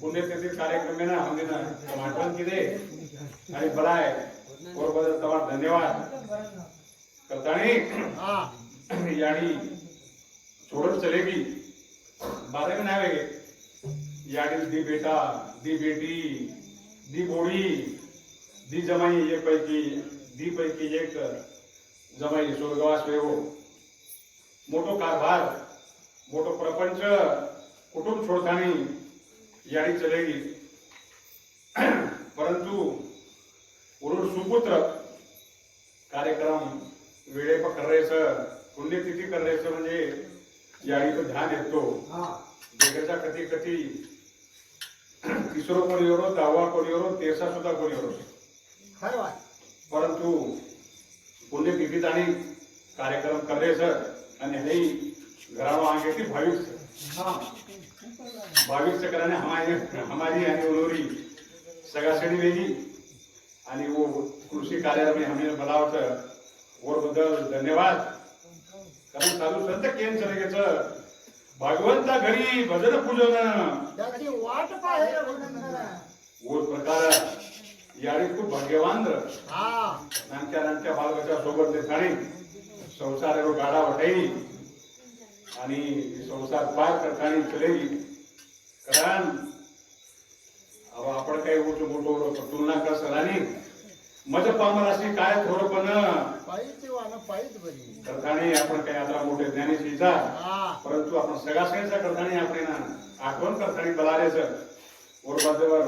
पुण्यतिथी कार्यक्रम ना हमने ना आणि बलाय और बदल तमाम धन्यवाद. करताणी हा. यानी छोड़त चलेगी बारे में ना वेगे यानी दी बेटा दी बेटी दी बोड़ी दी जमाई एक पैकी दी पैकी एक जमाई स्वर्गवास वेगो. मोठो कारभार मोठो प्रपंच कुटुंब छोडतानी याडी चलेगी परंतु उरुड सुपुत्र कार्यक्रम वेळे पर करायचं पुण्यतिथी करायचं म्हणजे याडीचं ध्यान येतो. जगाच्या कधी कधी तिसरो कोणी येरो दहावा कोणी येरो तेरसा सुद्धा कोणी येरो परंतु पुण्यतिथीत आणि कार्यक्रम करायचं आणि हे घरावर आगे ती भाविक. हा. भाविक चक्राने हमारी हमारी आणि उलोरी सगळ्यासाठी वेगळी आणि वो कृषी कार्यालय हमें बोलावत वर बद्दल धन्यवाद. कारण चालू संत केन चलेगेच. भगवंता घरी भजन पूजन. वाट वो प्रकार. याडी खूप भाग्यवान. हा. नानक्या नानक्या बालकाच्या सोबत देखाणी संसार एवढो गाडा वटाई आणि संसार पार करताना चलेगी कारण. अब आपण काही मोठं मोठं तुलना कर सरांनी? मज पामराशी काय थोडं पण करताना आपण काही आता मोठे ज्ञानेशीचा हा. परंतु आपण सगळ्यासगळ्यांचा करताना आपण ना आठवण करताना बलारेचं वरबाजवर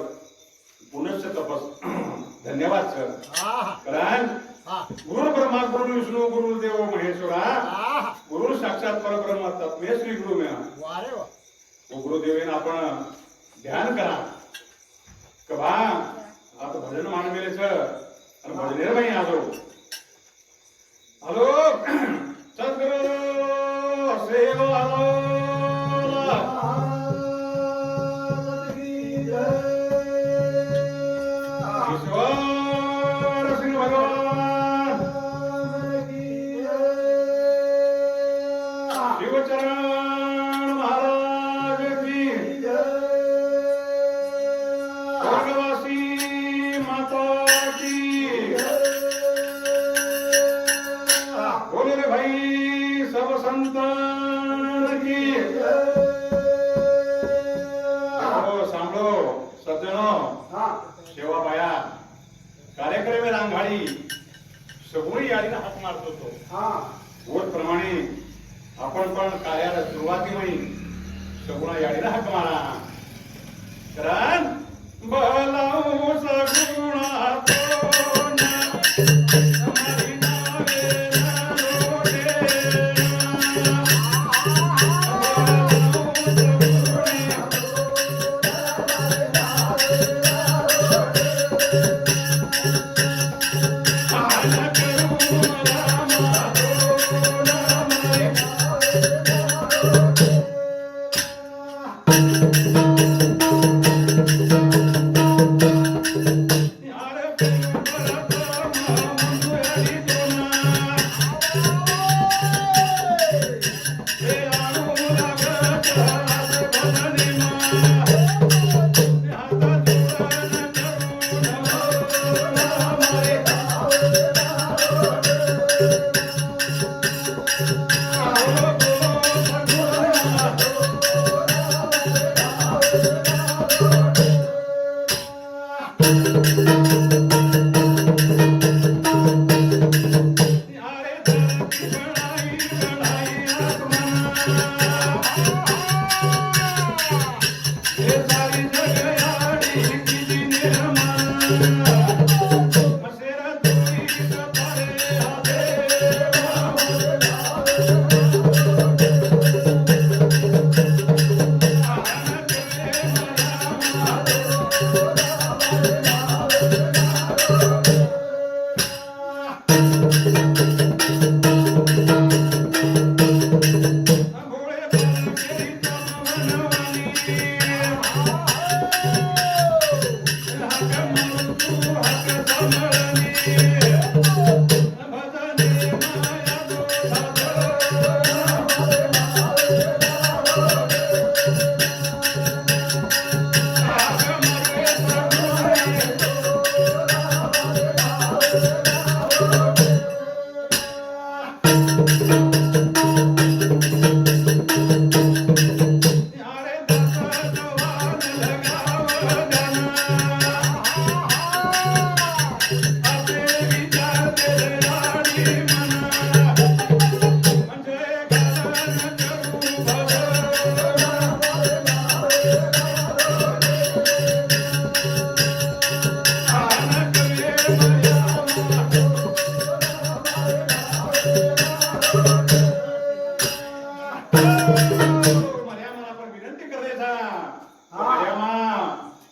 पुनश्च तपस. धन्यवाद सर. कारण गुरु ब्रह्मा गुरु विष्णू गुरु देव महेश्वरा गुरु साक्षात परब्रह्म तत्मे श्री गुरु वो गुरुदेवेन आपण ध्यान करा कभा आता भजन मान मेलेच आणि भजनेर बाई आलो हॅलो सद्गुरु सेव आलो मारतो होत प्रमाणे आपण पण कार्याला सुरुवाती म्हणी सगुणा याडीला हाक मारा. कारण बलाऊ सगुणा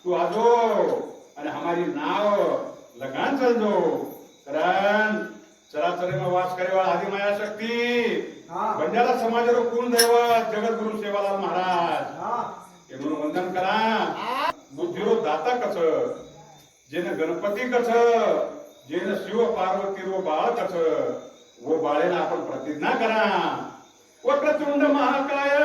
तू आजो आणि हमारी नाव लगान चल दो. कारण चला चले मग वास करे वाळ आधी माया शक्ती. बंजारा समाज रो कोण दैवत जगत गुरु सेवालाल महाराज. हे. म्हणून वंदन करा. बुद्धिरो दाता कस जेन गणपती कस जेन शिव पार्वती रो बाळ कस वो बाळेला आपण प्रतिज्ञा करा. वक्रतुंड महाकाय.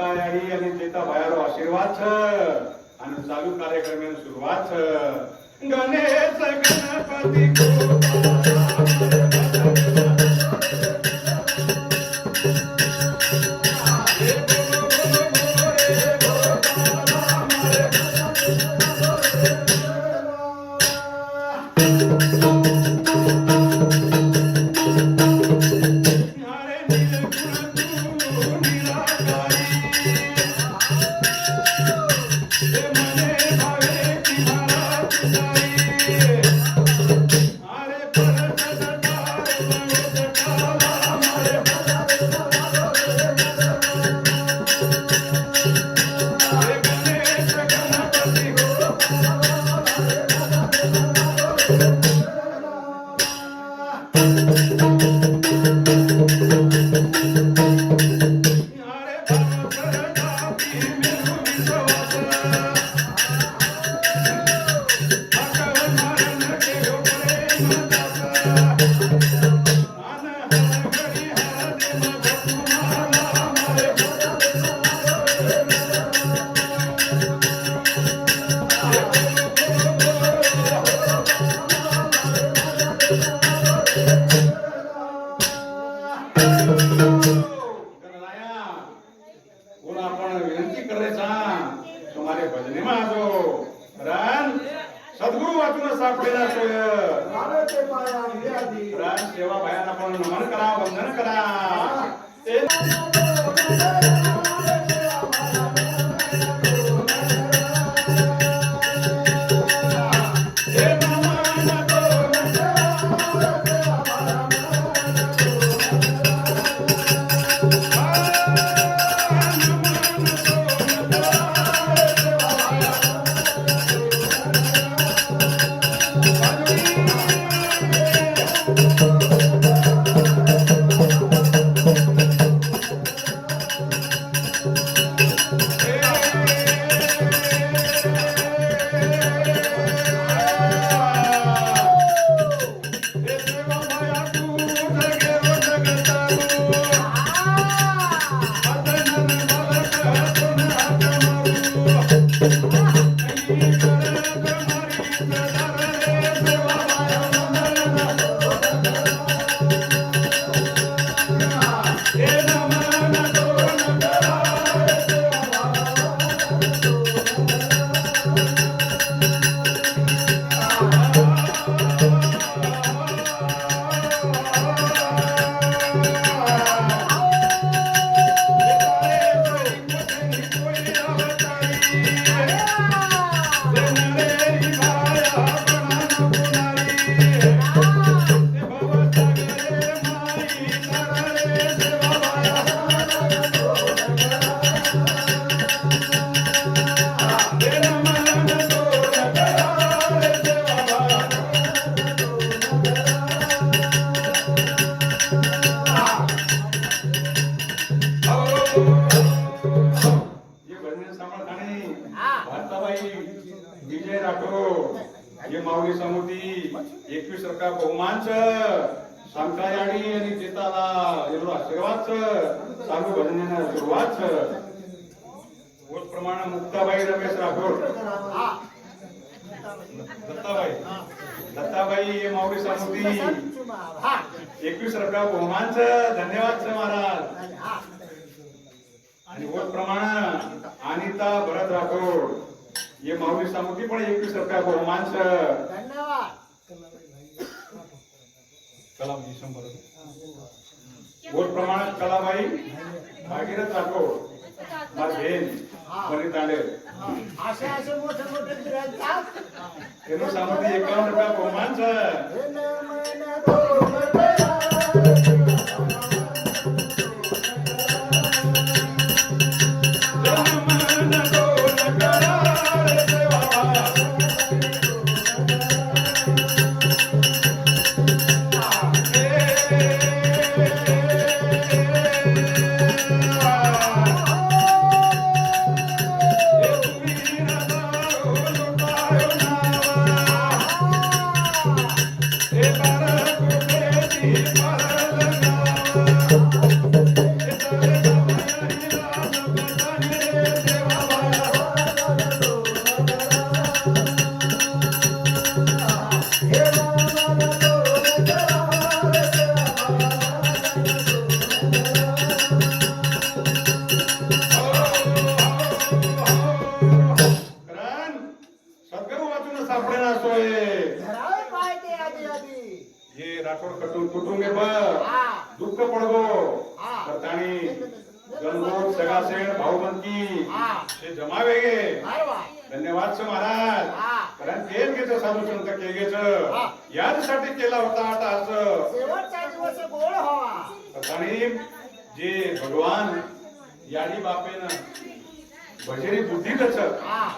सरकारी अनि जेता भयारो आशीर्वाद छ. अनि चालू कार्यक्रम सुरुवात छ. गणेश गणपतीको सुरुवात प्रमाणे मुक्ताबाई रमेश राठोड. हा दत्ताबाई. दत्ताबाई हे माऊली समुती हा एकवीस रका बहुमानच. धन्यवाद महाराज. आणि होत प्रमाण अनिता भरत राठोड. हे माऊली सामुती पण एकवीस रुपया बहुमानच. धन्यवाद. कलाम शंभर होत प्रमाण कलाबाई भागीरथ राठोड माझी बहीण मनी तांडेल. असे असे मोठे मोठे गिऱ्हाईक आहेत. हे सामुती एकावन्न रुपया बहुमानच हे हे राठोड कटून कुटुंबे दुःख पडगो. करतानी गणगोट सगासेण भाऊबंदकी. हा. हे जमावेगे अरे वा. धन्यवाद सर महाराज. कारण तेल घेत साधू संत केगेच. यासाठी केला होता आता असं. जे भगवान याडी बापेन भजनी बुद्धी कच हा.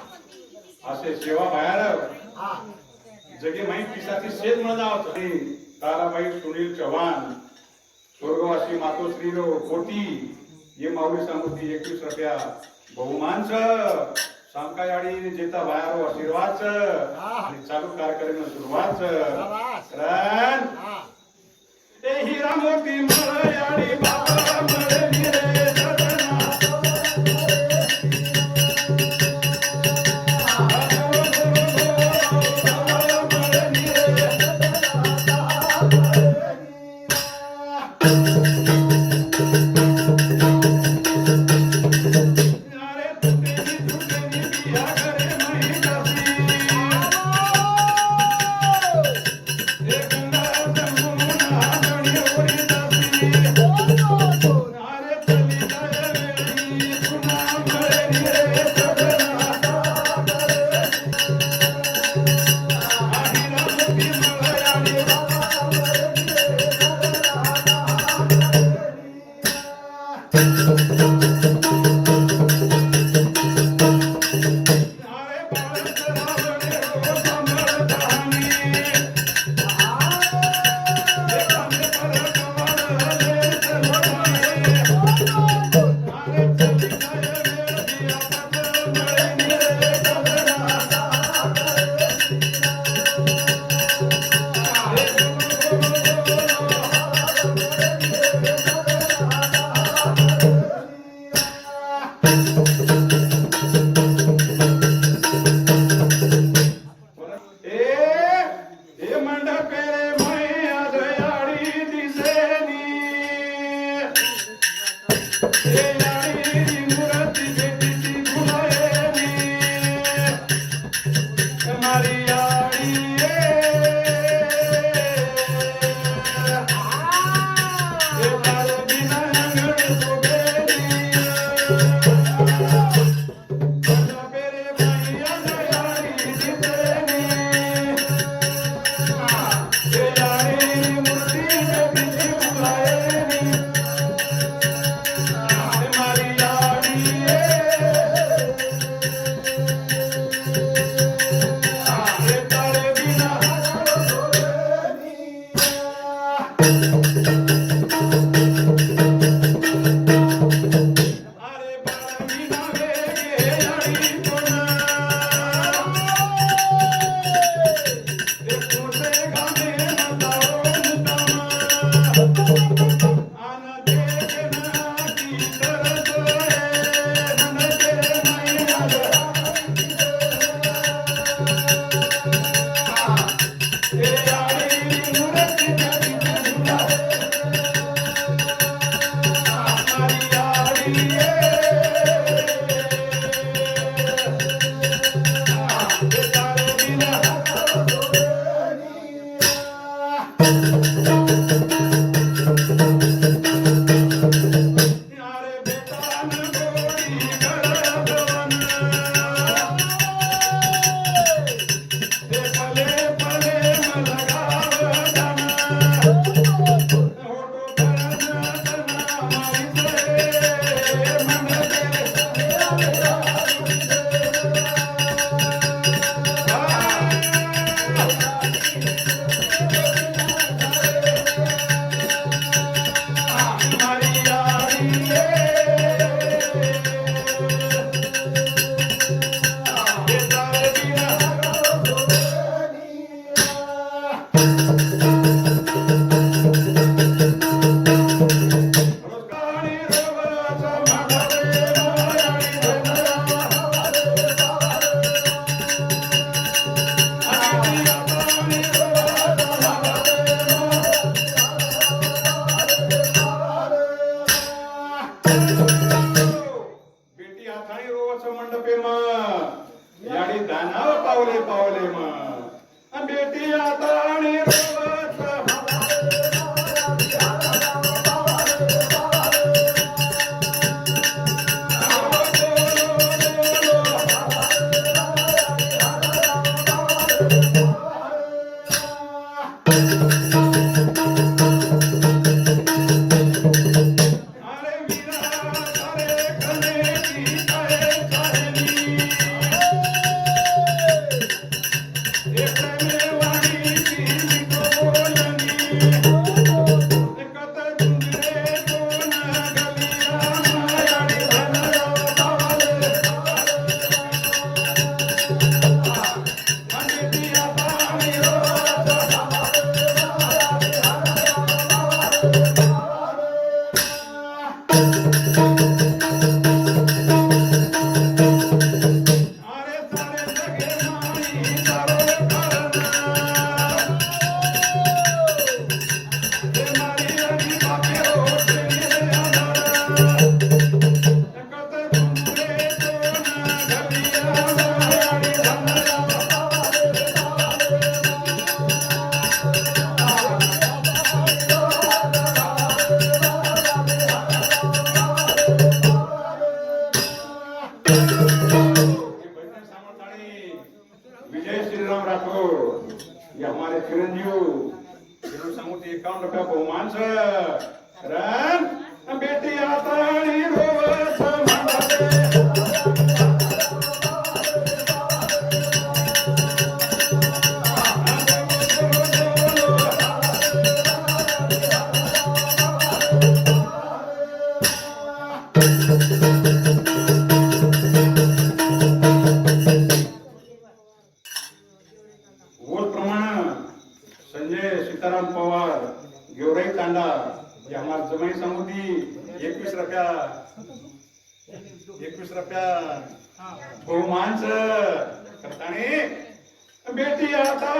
असे सेवा बाहेर हा. जगे माहीत पिसाची शेत म्हणत ताराबाई सुनील चव्हाण स्वर्गवासी मातोश्री कोटी ये माऊली सामुती एकवीस रुपया. बहुमानच सांकायाडी जेता बाहेर आशीर्वादच आणि चालू कार्यक्रम सुरुवात. कारण हा. ये हमारे चिरंजीव चिरसमुटी एकाउंट का बहुमान सर रन बेटी आता ही रोवा समाते बहुमान सर बेटी आता